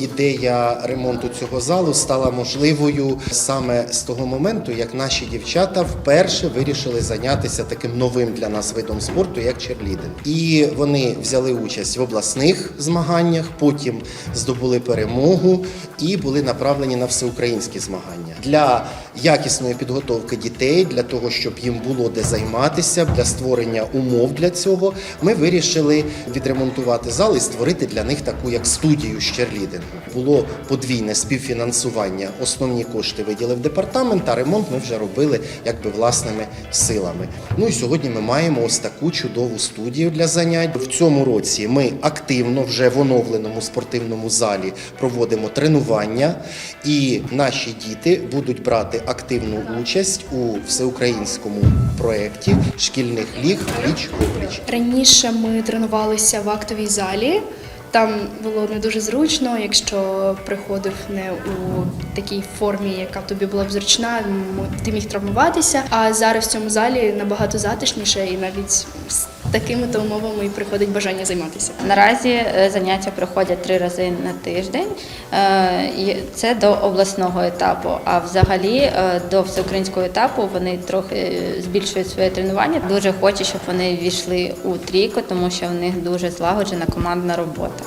ідея ремонту цього залу стала можливою саме з того моменту, як наші дівчата вперше вирішили зайнятися таким новим для нас видом спорту, як черлідинг. І вони взяли участь в обласних змаганнях, потім здобули перемогу і були направлені на всеукраїнські змагання для якісної підготовки дітей, для того, щоб їм було де займатися, для створення умов для цього. Ми вирішили відремонтувати зал і створити для них таку як студію з черлідингу. Було подвійне співфінансування. Основні кошти виділив департамент, а ремонт ми вже робили якби власними силами. Ну і сьогодні ми маємо ось таку чудову студію для занять. В цьому році ми активно вже в оновленому спортивному залі проводимо тренування, і наші діти будуть брати активну участь у всеукраїнському проєкті шкільних ліг пліч опліч. Раніше ми тренувалися в актовій залі. Там було не дуже зручно, якщо приходив не у такій формі, яка тобі була б зручна, ти міг травмуватися. А зараз в цьому залі набагато затишніше і навіть такими то умовами і приходить бажання займатися. Наразі е, заняття проходять три рази на тиждень. Е, і Це до обласного етапу. А взагалі е, до всеукраїнського етапу вони трохи збільшують своє тренування. Дуже хочу, щоб вони війшли у трійку, тому що в них дуже злагоджена командна робота.